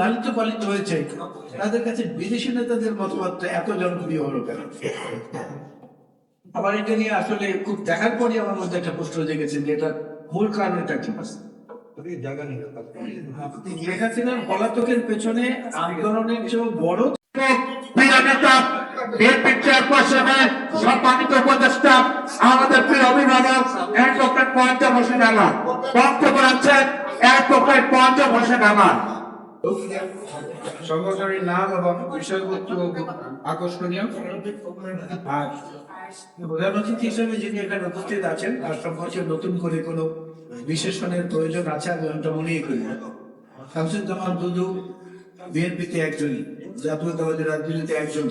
লালিত পালিত হয়েছে, তাদের কাছে বিদেশি নেতাদের এত জনপ্রিয় হলো কেন? আবার এটা নিয়ে আসলে খুব দেখার আমার মধ্যে একটা প্রশ্ন যে এটা মূল কি? হাসিনার পলাতকের পেছনে আন্দোলনের বড় সম্মানিত আমাদের প্রিয় অভিভাবক রাখছেন অ্যাডভোকেট পঞ্চম হোসেন আলা সংগঠনের নাম এবং বিষয়বস্তু আকর্ষণীয়। আর প্রধান অতিথি হিসেবে যিনি এখানে উপস্থিত আছেন, তার সম্পর্কে নতুন করে কোনো বিশেষণের প্রয়োজন আছে আমি ওটা মনেই করি শামসুজ্জামান দুদু, বিএনপিতে একজনই জাতীয়তাবাদী রাজনীতিতে একজন।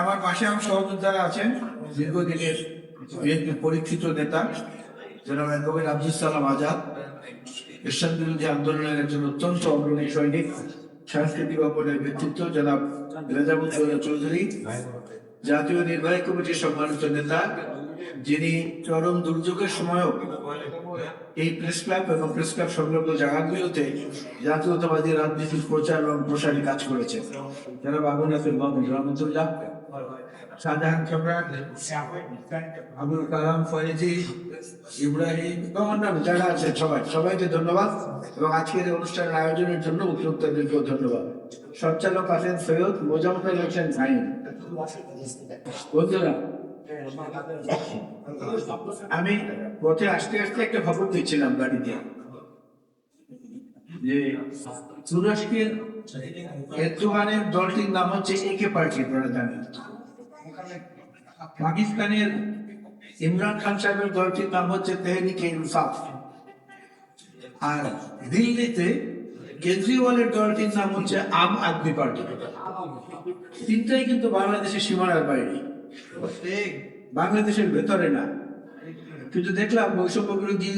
আমার পাশে আমার সহযোদ্ধারা আছেন, দীর্ঘদিনের বিএনপি পরীক্ষিত নেতা। জাতীয় নির্বাহী কমিটির সম্মানিত নেতা, যিনি চরম দুর্যোগের সময়ও এই প্রেস ক্লাব এবং প্রেস ক্লাব সংলগ্ন জায়গাগুলোতে জাতীয়তাবাদী রাজনীতির প্রচার এবং প্রসারে কাজ করেছেন। যারা বাবুল বাবু রহমতুল্লাহ শাহজাহান সম্রাট আবুল কালাম ফয়েজি ইব্রাহিম এবং অন্যান্য যারা আছেন সবাই সবাইকে ধন্যবাদ। এবং আজকের অনুষ্ঠানের আয়োজনের জন্য উদ্যোক্তাদেরকেও ধন্যবাদ। সঞ্চালক আছেন সৈয়দ মোজাম্মেল হোসেন সাইন। বন্ধুরা আমি পথে আসতে আসতে একটা খবর দিচ্ছিলাম গাড়িতে যে এরদোগানের দলটির নাম হচ্ছে একে পার্টি পাকিস্তানের ইমরান খান সাহেবের দলটির নাম হচ্ছে তেহরিকে ইনসাফ। আর দিল্লিতে কেজরিওয়ালের দলটির নাম হচ্ছে আম আদমি পার্টি। তিনটাই কিন্তু বাংলাদেশের সীমানার বাইরে। বাংলাদেশের ভেতরে না। কিন্তু দেখলাম বৈষম্য বিরোধী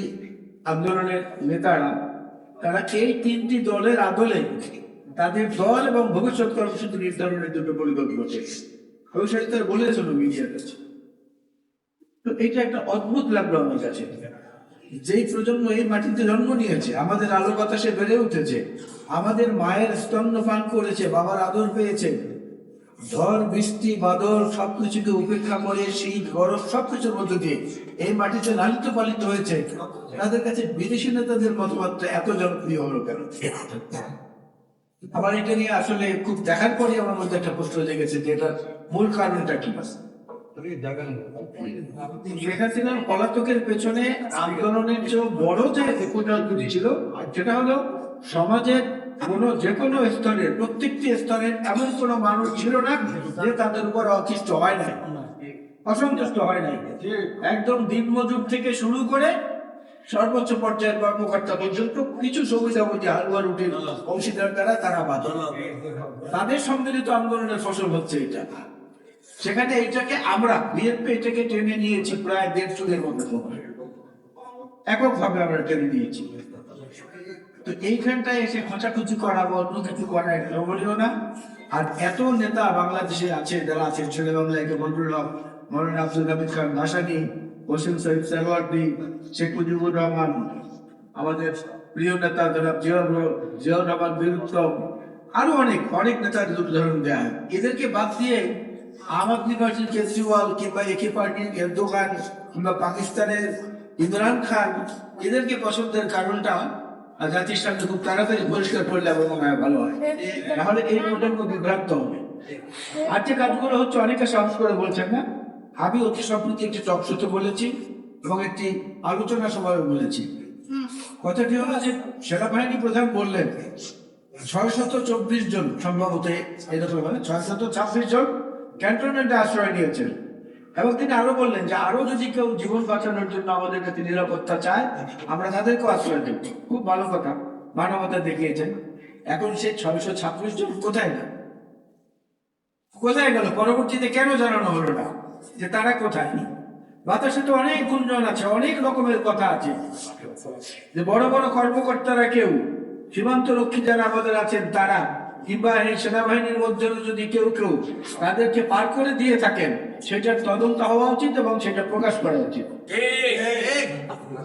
আন্দোলনের নেতারা তারা এই তিনটি দলের আদলে তাদের দল এবং ভবিষ্যৎ কর্মসূচি নির্ধারণের দুটো পরিকল্পনা ভবিষ্যৎ তারা বলেছিল মিডিয়ার কাছে। তো এটা একটা অদ্ভুত লাগল আমার কাছে। যেই প্রজন্ম এই মাটিতে জন্ম নিয়েছে, আমাদের আলো বাতাসে বেড়ে উঠেছে, আমাদের মায়ের স্তন্যপান করেছে, বাবার আদর পেয়েছে ঝড়, বৃষ্টি, বাদল সবকিছুকে উপেক্ষা করে শীত গরম সবকিছুর মধ্য দিয়ে এই মাটিতে লালিত পালিত হয়েছে। তাদের কাছে বিদেশি নেতাদের মতামতটা এত জনপ্রিয় হলো কেন? আবার এটা নিয়ে আসলে খুব দেখার পরে আমার মধ্যে একটা প্রশ্ন জেগেছে যে এটার মূল কারণটা কি? শেখ হাসিনার পলাতকের পেছনে আন্দোলনের যে বড় যে ছিল, সেটা হলো সমাজের কোন যে কোনো স্তরের প্রত্যেকটি স্তরের এমন কোনো মানুষ ছিল না যে তাদের উপর অতিষ্ঠ হয় নাই, অসন্তুষ্ট হয় নাই। একদম দিনমজুর থেকে শুরু করে সর্বোচ্চ পর্যায়ের কর্মকর্তা পর্যন্ত কিছু সুবিধাবতী হালুয়া রুটির অংশীদার দ্বারা তারা বাধা তাদের সম্মিলিত আন্দোলনের ফসল হচ্ছে এটা। সেখানে এটাকে আমরা, বিএনপি এটাকে টেনে নিয়েছি প্রায় দেড় যুগের মতো এককভাবে আমরা টেনে নিয়েছি। তো এইখানটায় এসে খোঁচাখুচি করা বা অন্য কিছু করা, এটা নমনীয় না। আর এত নেতা বাংলাদেশে আছে, যারা আছেন ছেলে বাংলা একে বদরুল হক মৌলানা আব্দুল হামিদ খান, ভাসানি ওসিম সৈয়দ সারওয়ার্দি শেখ মুজিবুর রহমান, আমাদের প্রিয় নেতা জনাব জিয়াউর জিয়াউর রহমান বীরুত্তম, আরও অনেক অনেক নেতার উদাহরণ দেয়া হয়। এদেরকে বাদ দিয়ে আম আদমি পার্টির কেজরিওয়াল কিংবা একে পার্টির এরদোগান কিংবা পাকিস্তানের ইমরান খান, এদেরকে পছন্দের কারণটা জাতির সামনে খুব তাড়াতাড়ি পরিষ্কার করলে হয় ভালো হয়। তাহলে এই প্রজন্ম বিভ্রান্ত হবে। আর যে কাজগুলো হচ্ছে অনেকে সাহস করে বলছেন না। আমি অতি সম্প্রতি একটি টকশোতে বলেছি এবং একটি আলোচনা সভায় বলেছি। কথাটি হলো যে সেনাবাহিনী প্রধান বললেন, ছয় শত চব্বিশ জন, সম্ভবত এরকম মানে ছয় শত ছাব্বিশ জন ক্যান্টনমেন্টে আশ্রয় নিয়েছেন। এবং তিনি আরও বললেন যে আরও যদি কেউ জীবন বাঁচানোর জন্য আমাদের কাছে নিরাপত্তা চায়, আমরা তাদেরকেও আশ্রয় দেব। খুব ভালো কথা। মানবতা দেখিয়েছেন। এখন সে ছয়শো ছাব্বিশ জন কোথায় না কোথায় গেল? পরবর্তীতে কেন জানানো হলো না? যে তারা কোথায়? বাতাসে তো অনেক গুঞ্জন আছে, অনেক রকমের কথা আছে। যে বড় বড় কর্মকর্তারা কেউ? সীমান্ত রক্ষী যারা আমাদের আছেন, তারা কিংবা এই সেনাবাহিনীর মধ্যে যদি কেউ কেউ তাদেরকে পার করে দিয়ে থাকেন সেটার তদন্ত হওয়া উচিত এবং সেটা প্রকাশ করা উচিত।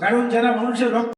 কারণ যারা মানুষের রক্ত